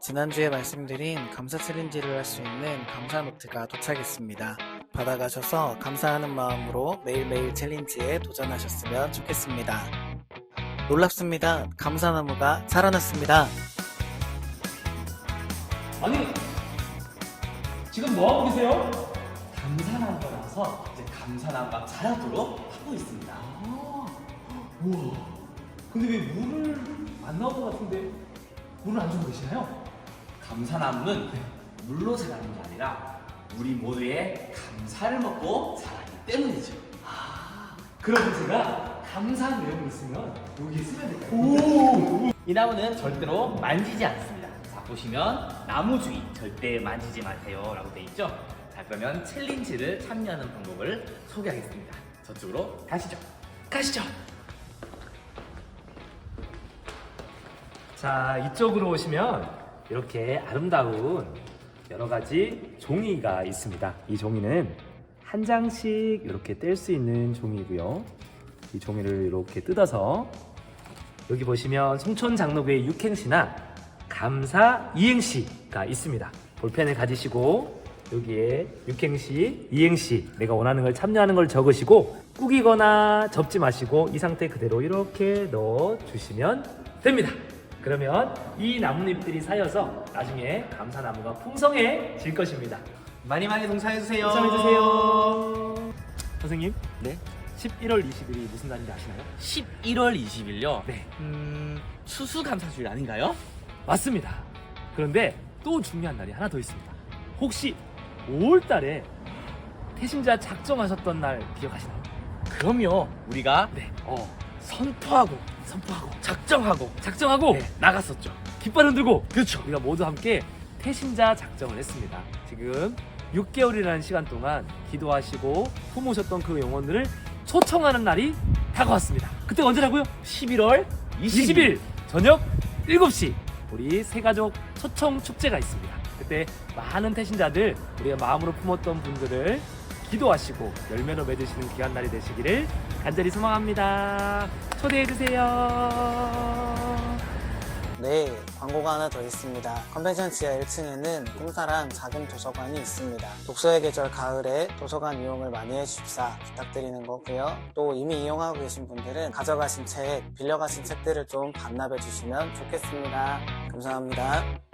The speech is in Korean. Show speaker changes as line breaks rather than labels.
지난주에 말씀드린 감사 챌린지를 할 수 있는 감사 노트가 도착했습니다. 받아가셔서 감사하는 마음으로 매일매일 챌린지에 도전하셨으면 좋겠습니다. 놀랍습니다. 감사나무가 살아났습니다.
아니 지금 뭐 하고 계세요? 감사나무가 나와서 이제 감사나무가 자라도록 하고 있습니다. 아, 우와. 근데 왜 물을 안 나올 것 같은데 물을 안 주고 계시나요? 감사나무는 물로 자라는 게 아니라 우리 모두의 감사를 먹고 자라기 때문이죠. 아, 그럼 제가 감사한 내용이 있으면 여기에 쓰면 될까요? 이 나무는 절대로 만지지 않습니다. 자, 보시면 나무주의 절대 만지지 마세요 라고 돼 있죠? 자, 그러면 챌린지를 참여하는 방법을 소개하겠습니다. 저쪽으로 가시죠. 가시죠. 자, 이쪽으로 오시면 이렇게 아름다운 여러 가지 종이가 있습니다. 이 종이는 한 장씩 이렇게 뗄 수 있는 종이고요. 이 종이를 이렇게 뜯어서 여기 보시면 송촌 장로교의 육행시나 감사 이행시가 있습니다. 볼펜을 가지시고 여기에 육행시, 이행시 내가 원하는 걸 참여하는 걸 적으시고 꾸기거나 접지 마시고 이 상태 그대로 이렇게 넣어 주시면 됩니다. 그러면 이 나뭇잎들이 쌓여서 나중에 감사나무가 풍성해질 것입니다.
많이 많이 동사해 주세요.
감사해 주세요. 선생님,
네.
11월 20일이 무슨 날인지 아시나요?
11월 20일요.
네.
음, 추수감사주일 아닌가요?
맞습니다. 그런데 또 중요한 날이 하나 더 있습니다. 혹시 5월 달에 태신자 작정하셨던 날 기억하시나요?
그럼요. 우리가
네.
어, 선포하고
선포하고
작정하고
작정하고
네, 나갔었죠.
깃발 흔들고
그렇죠.
우리가 모두 함께 태신자 작정을 했습니다. 지금 6개월이라는 시간 동안 기도하시고 품으셨던 그 영혼들을 초청하는 날이 다가왔습니다. 그때 언제라고요?
11월 20일.
20일 저녁 7시 우리 세가족 초청 축제가 있습니다. 그때 많은 태신자들 우리가 마음으로 품었던 분들을 기도하시고 열매로 맺으시는 귀한 날이 되시기를 간절히 소망합니다. 초대해 주세요.
네, 광고가 하나 더 있습니다. 컨벤션 지하 1층에는 꿈사랑 작은 도서관이 있습니다. 독서의 계절 가을에 도서관 이용을 많이 해주십사 부탁드리는 거고요. 또 이미 이용하고 계신 분들은 가져가신 책, 빌려가신 책들을 좀 반납해 주시면 좋겠습니다. 감사합니다.